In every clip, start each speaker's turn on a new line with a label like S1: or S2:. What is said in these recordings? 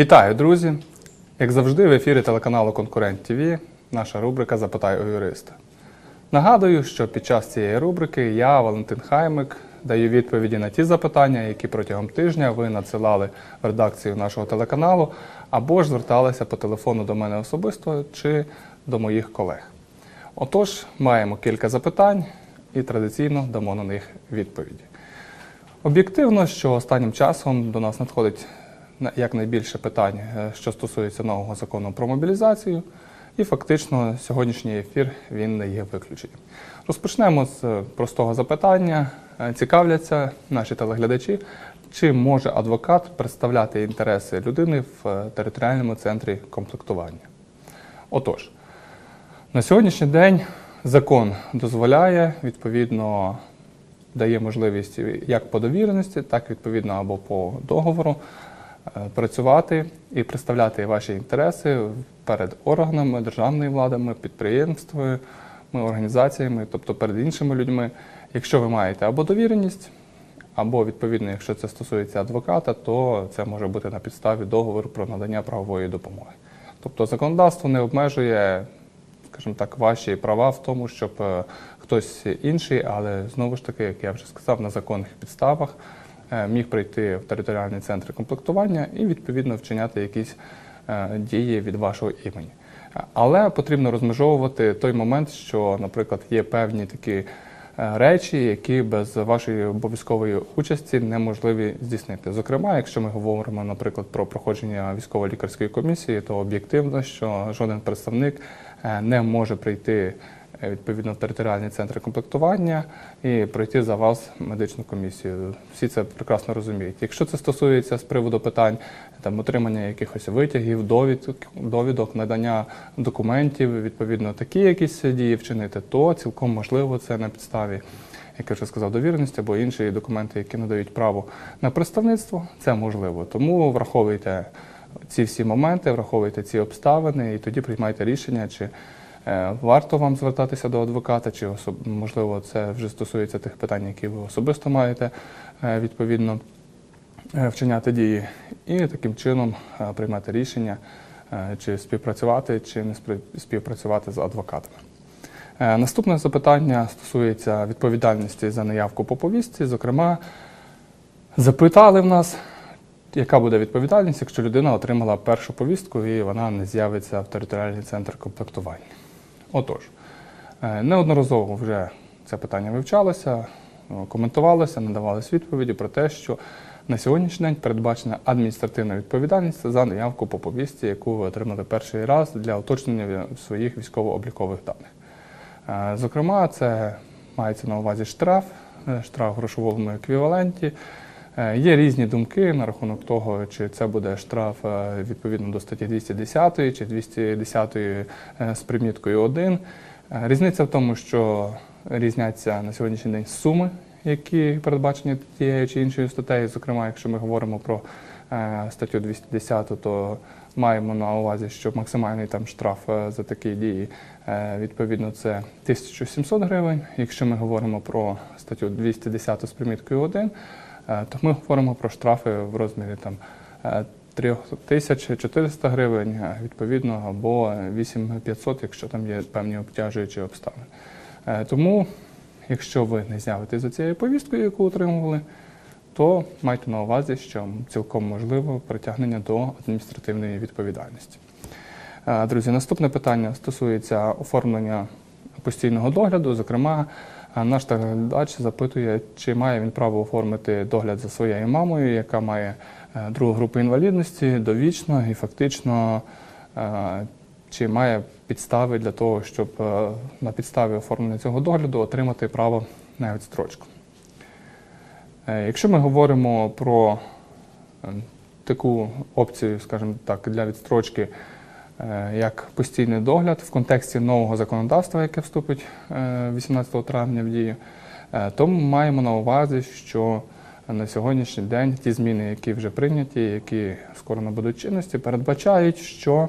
S1: Вітаю, друзі! Як завжди, в ефірі телеканалу Конкурент ТВ наша рубрика Запитай у юриста. Нагадую, що під час цієї рубрики я, Валентин Хаймик, даю відповіді на ті запитання, які протягом тижня ви надсилали в редакцію нашого телеканалу, або ж зверталися по телефону до мене особисто чи до моїх колег. Отож, маємо кілька запитань і традиційно дамо на них відповіді. Об'єктивно, що останнім часом до нас надходить на- якнайбільше питань, е, що стосується нового закону про мобілізацію, і фактично сьогоднішній ефір він не є виключенням. Розпочнемо з е, простого запитання. Е, Цікавляться наші телеглядачі, чи може адвокат представляти інтереси людини в територіальному центрі комплектування? Отож, на сьогоднішній день закон дозволяє, відповідно, дає можливість як по довіреності, так відповідно або по договору працювати і представляти ваші інтереси перед органами державної влади, підприємствами, організаціями, тобто перед іншими людьми. Якщо ви маєте або довіреність, або відповідно, якщо це стосується адвоката, то це може бути на підставі договору про надання правової допомоги. Тобто законодавство не обмежує, скажімо так, ваші права в тому, щоб е, хтось інший, але знову ж таки, як я вже сказав, на законних підставах е, міг прийти в територіальний центр комплектування і відповідно вчиняти якісь е, дії від вашого імені. Але потрібно розмежовувати той момент, що, наприклад, є певні такі е, речі, які без вашої обов'язкової участі неможливі здійснити. Зокрема, якщо ми говоримо, наприклад, про проходження військово-лікарської комісії, то об'єктивно, що жоден представник е, не може прийти е, відповідно в територіальний центр комплектування і пройти за вас медичну комісію. Всі це прекрасно розуміють. Якщо це стосується з приводу питань там отримання якихось витягів, довідок, довідок, надання документів, відповідно такі якісь дії вчинити, то цілком можливо це на підставі. Як я вже сказав, довіреності або інші документи, які надають право на представництво, це можливо. Тому враховуйте ці всі моменти, враховуйте ці обставини і тоді приймайте рішення, чи е, варто вам звертатися до адвоката, чи можливо це вже стосується тих питань, які ви особисто маєте е, відповідно е, вчиняти дії, і таким чином е, приймати рішення, е, чи співпрацювати, чи не співпрацювати з адвокатами. Е, Наступне запитання стосується відповідальності за неявку по повістці. Зокрема, запитали в нас, яка буде відповідальність, якщо людина отримала першу повістку і вона не з'явиться в територіальний центр комплектування. Отож, е, неодноразово вже це питання вивчалося, е, коментувалося, надавалися відповіді про те, що на сьогоднішній день передбачена адміністративна відповідальність за неявку по повістці, яку ви отримали перший раз для уточнення своїх військово-облікових даних. Е, Зокрема, це мається на увазі штраф, штраф в грошовому еквіваленті. Е, Є різні думки на рахунок того, чи це буде штраф е, відповідно до статті 210 чи 210 е, з приміткою 1. Е, Різниця в тому, що різняться на сьогоднішній день суми, які передбачені тією чи іншою статтею. Зокрема, якщо ми говоримо про статтю 210, то маємо на увазі, що максимальний там штраф за такі дії відповідно це 1700 гривень. Якщо ми говоримо про статтю 210 з приміткою 1, е, то ми говоримо про штрафи в розмірі там е, 3400 гривень, е, відповідно, або 8500, якщо там є певні обтяжуючі обставини. Е, Тому, якщо ви не з'явитесь за цією повісткою, яку отримували, то майте на увазі, що цілком можливо притягнення до адміністративної відповідальності. Е, Друзі, наступне питання стосується оформлення постійного догляду. Зокрема, е, наш глядач запитує, чи має він право оформити догляд за своєю мамою, яка має е, другу групу інвалідності довічно і фактично е, чи має підстави для того, щоб е, на підставі оформлення цього догляду отримати право на відстрочку. Якщо ми говоримо про таку опцію, скажімо так, для відстрочки, як постійний догляд в контексті нового законодавства, яке вступить е, 18 травня в дію, е, то ми маємо на увазі, що на сьогоднішній день ті зміни, які вже прийняті, які скоро набудуть чинності, передбачають, що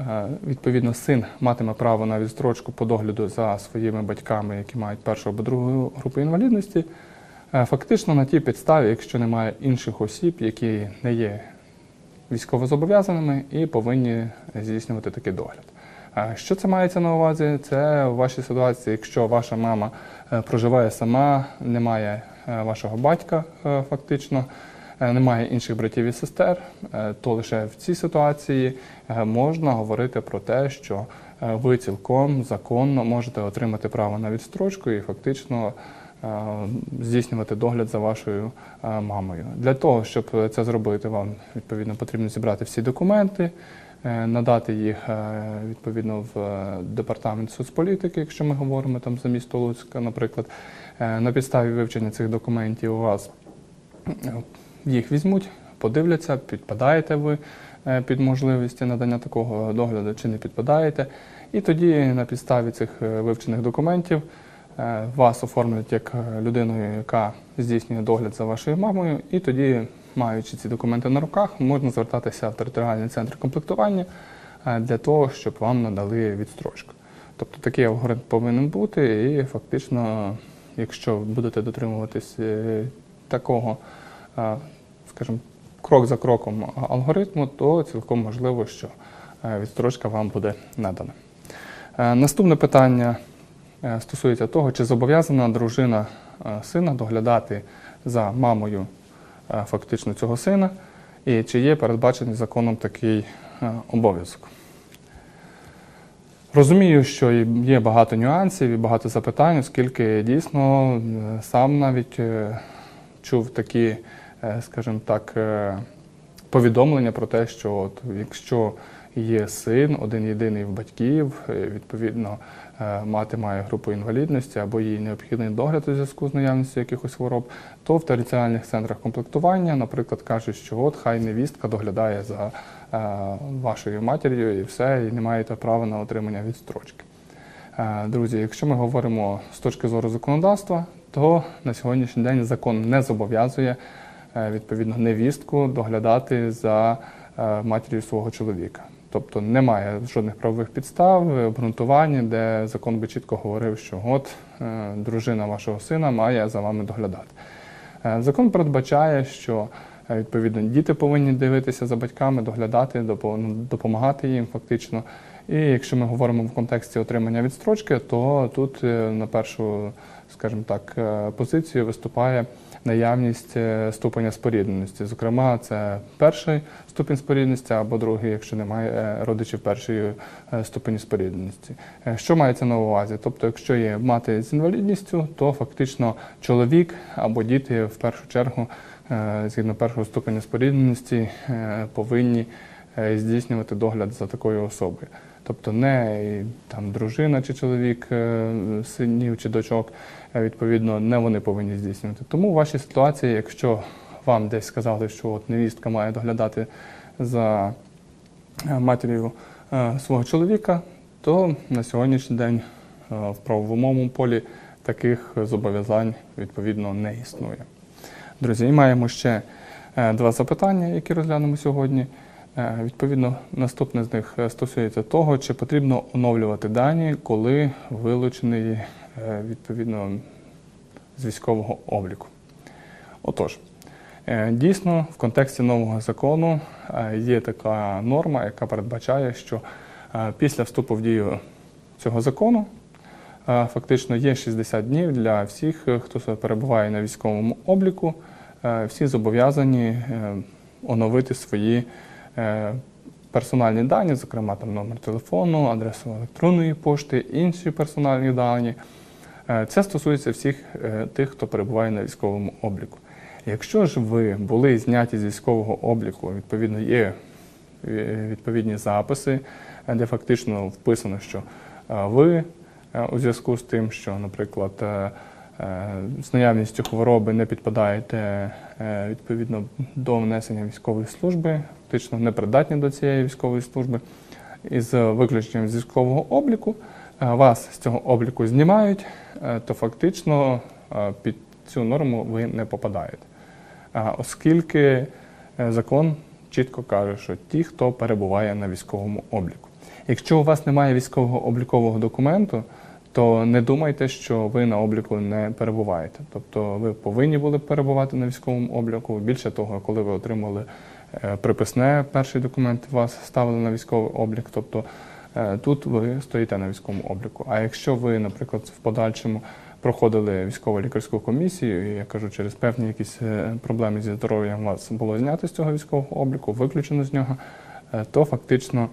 S1: Е, Відповідно, син матиме право на відстрочку по догляду за своїми батьками, які мають першу або другу групу інвалідності. Е, Фактично на тій підставі, якщо немає інших осіб, які не є військовозобов'язаними і повинні здійснювати такий догляд. Що це мається на увазі? Це у вашій ситуації, якщо ваша мама е, проживає сама, немає е, вашого батька е, фактично, немає інших братів і сестер, то лише в цій ситуації можна говорити про те, що ви цілком законно можете отримати право на відстрочку і фактично здійснювати догляд за вашою е, мамою. Для того, щоб це зробити, вам відповідно потрібно зібрати всі документи, е, надати їх е, відповідно в е, департамент соцполітики, якщо ми говоримо там за місто Луцька, наприклад. Е, На підставі вивчення цих документів у вас е, їх візьмуть, подивляться, підпадаєте ви е, під можливості надання такого догляду чи не підпадаєте. І тоді на підставі цих е, вивчених документів е, вас оформлять як е, людиною, яка здійснює догляд за вашою мамою, і тоді, маючи ці документи на руках, можна звертатися в територіальний центр комплектування е, для того, щоб вам надали відстрочку. Тобто такий алгоритм повинен бути, і фактично, якщо будете дотримуватись е, такого, е, скажімо, крок за кроком алгоритму, то цілком можливо, що е, відстрочка вам буде надана. Е, Наступне питання е, стосується того, чи зобов'язана дружина е, сина доглядати за мамою е, фактично цього сина, і чи є передбачений законом такий е, обов'язок. Розумію, що є багато нюансів і багато запитань, оскільки дійсно е, сам навіть е, чув такі, е, скажімо так, е, повідомлення про те, що от, якщо є син, один єдиний в батьків, е, відповідно, е, мати має групу інвалідності або їй необхідний догляд у зв'язку з наявністю якихось хвороб, то в територіальних центрах комплектування, наприклад, кажуть, що от хай невістка доглядає за е, вашою матір'ю і все, і не маєте права на отримання відстрочки. Е, Друзі, якщо ми говоримо з точки зору законодавства, то на сьогоднішній день закон не зобов'язує е, відповідно невістку доглядати за е, матір'ю свого чоловіка. Тобто немає жодних правових підстав, е, обґрунтувань, де закон би чітко говорив, що от е, дружина вашого сина має за вами доглядати. Е, Закон передбачає, що відповідно діти повинні дивитися за батьками, доглядати, ну, допомагати їм фактично. І якщо ми говоримо в контексті отримання відстрочки, то тут на першу, скажімо так, е, позицію виступає наявність е, ступеня спорідненості. Зокрема, це перший ступінь спорідненості або другий, якщо немає е, родичів першої ступені спорідненості. Що мається на увазі? Тобто, якщо є мати з інвалідністю, то фактично чоловік або діти в першу чергу, згідно першого ступеня спорідненості, повинні здійснювати догляд за такою особою. Тобто не там дружина чи чоловік е, синів чи дочок, е, відповідно, не вони повинні здійснювати. Тому в вашій ситуації, якщо вам десь сказали, що от невістка має доглядати за е, матір'ю свого чоловіка, то на сьогоднішній день в правовому полі таких зобов'язань відповідно не існує. Друзі, і маємо ще два запитання, які розглянемо сьогодні. Е, Відповідно, наступне з них е, стосується того, чи потрібно оновлювати дані, коли вилучений е, відповідно з військового обліку. Отож, дійсно, в контексті нового закону є така норма, яка передбачає, що після вступу в дію цього закону фактично є 60 днів для всіх, хто перебуває на військовому обліку. Всі зобов'язані оновити свої персональні дані, зокрема там номер телефону, адресу електронної пошти, інші персональні дані. Е, Це стосується всіх е, тих, хто перебуває на військовому обліку. Якщо ж ви були зняті з військового обліку, відповідно є е, відповідні записи, е, де фактично вписано, що е, ви е, у зв'язку з тим, що, наприклад, е, е, з наявністю хвороби не підпадаєте е, відповідно до внесення військової служби, фактично непридатні до цієї військової служби, із виключенням з військового обліку, е, вас з цього обліку знімають, е, то фактично е, під цю норму ви не попадаєте. Оскільки е, закон чітко каже, що ті, хто перебуває на військовому обліку. Якщо у вас немає військового облікового документу, то не думайте, що ви на обліку не перебуваєте. Тобто ви повинні були перебувати на військовому обліку. Більше того, коли ви отримали е, приписне перший документ вас ставили на військовий облік. Тобто е, тут ви стоїте на військовому обліку. А якщо ви, наприклад, в подальшому проходили військово-лікарську комісію, і я кажу, через певні якісь е, проблеми зі здоров'ям вас було знято з цього військового обліку, виключено з нього, то фактично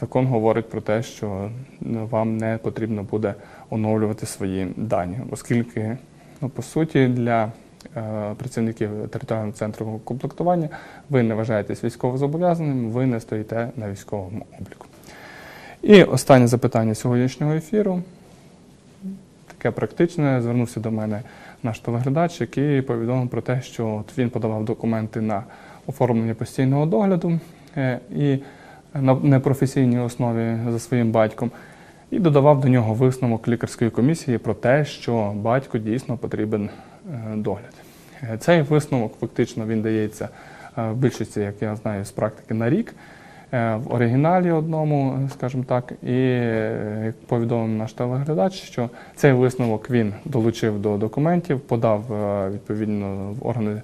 S1: закон говорить про те, що вам не потрібно буде оновлювати свої дані, оскільки, ну, по суті, для е, працівників територіального центру комплектування ви не вважаєтесь військовозобов'язаним, ви не стоїте на військовому обліку. І останнє запитання сьогоднішнього ефіру таке практичне. Звернувся до мене наш телеглядач, який повідомив про те, що він подавав документи на оформлення постійного догляду е, і на непрофесійній основі за своїм батьком, і додавав до нього висновок лікарської комісії про те, що батьку дійсно потрібен е, догляд. Е, Цей висновок фактично він дається е, в більшості, як я знаю, з практики на рік. В оригіналі одному, скажімо так, і як повідомив наш телеглядач, що цей висновок він долучив до документів, подав відповідно в органи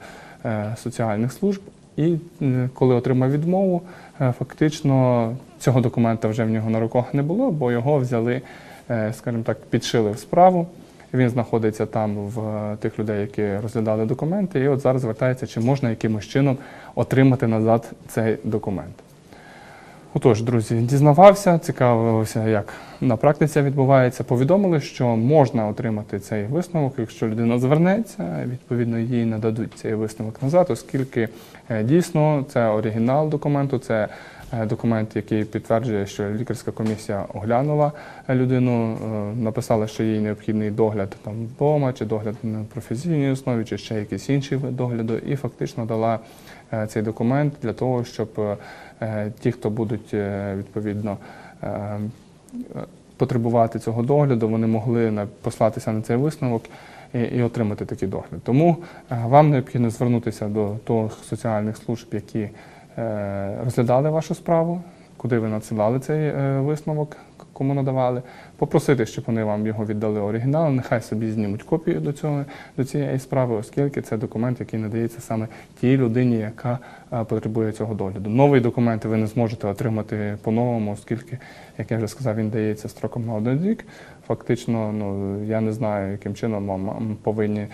S1: соціальних служб. І е, коли отримав відмову, е, фактично цього документа вже в нього на руках не було, бо його взяли, е, скажімо так, підшили в справу. Він знаходиться там в тих людей, які розглядали документи, і от зараз звертається, чи можна якимось чином отримати назад цей документ. Отож, друзі, дізнавався, цікавився, як на практиці відбувається. Повідомили, що можна отримати цей висновок, якщо людина звернеться, відповідно їй нададуть цей висновок назад, оскільки е, дійсно це оригінал документу, це е, документ, який підтверджує, що лікарська комісія оглянула е, людину, написала, що їй необхідний догляд там вдома, чи догляд на професійній основі, чи ще якийсь інший вид догляду, і фактично дала цей документ для того, щоб е, е, ті, хто будуть е, відповідно е, е, потребувати цього догляду, вони могли послатися на цей висновок і, отримати такий догляд. Тому е, вам необхідно звернутися до тих соціальних служб, які е, розглядали вашу справу, куди ви надсилали цей е, висновок, кому надавали, попросити, щоб вони вам його віддали оригінал, нехай собі знімуть копію до цього до цієї справи, оскільки це документ, який надається саме тій людині, яка потребує цього догляду. Новий документ ви не зможете отримати по-новому, оскільки, як я вже сказав, він дається строком на один рік. Фактично, ну я не знаю, яким чином вам повинні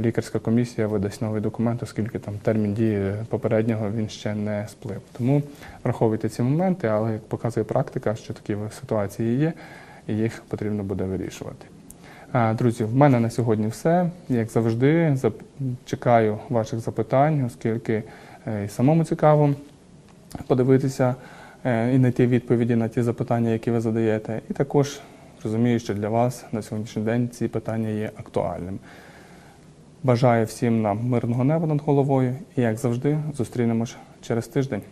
S1: лікарська комісія видасть новий документ, оскільки там термін дії попереднього він ще не сплив. Тому враховуйте ці моменти, але як показує практика, що такі ситуації є, і їх потрібно буде вирішувати. Друзі, в мене на сьогодні все. Як завжди, чекаю ваших запитань, оскільки е, і самому цікаво подивитися е, і знайти відповіді на ті запитання, які ви задаєте. І також розумію, що для вас на сьогоднішній день ці питання є актуальними. Бажаю всім нам мирного неба над головою і, як завжди, зустрінемось через тиждень.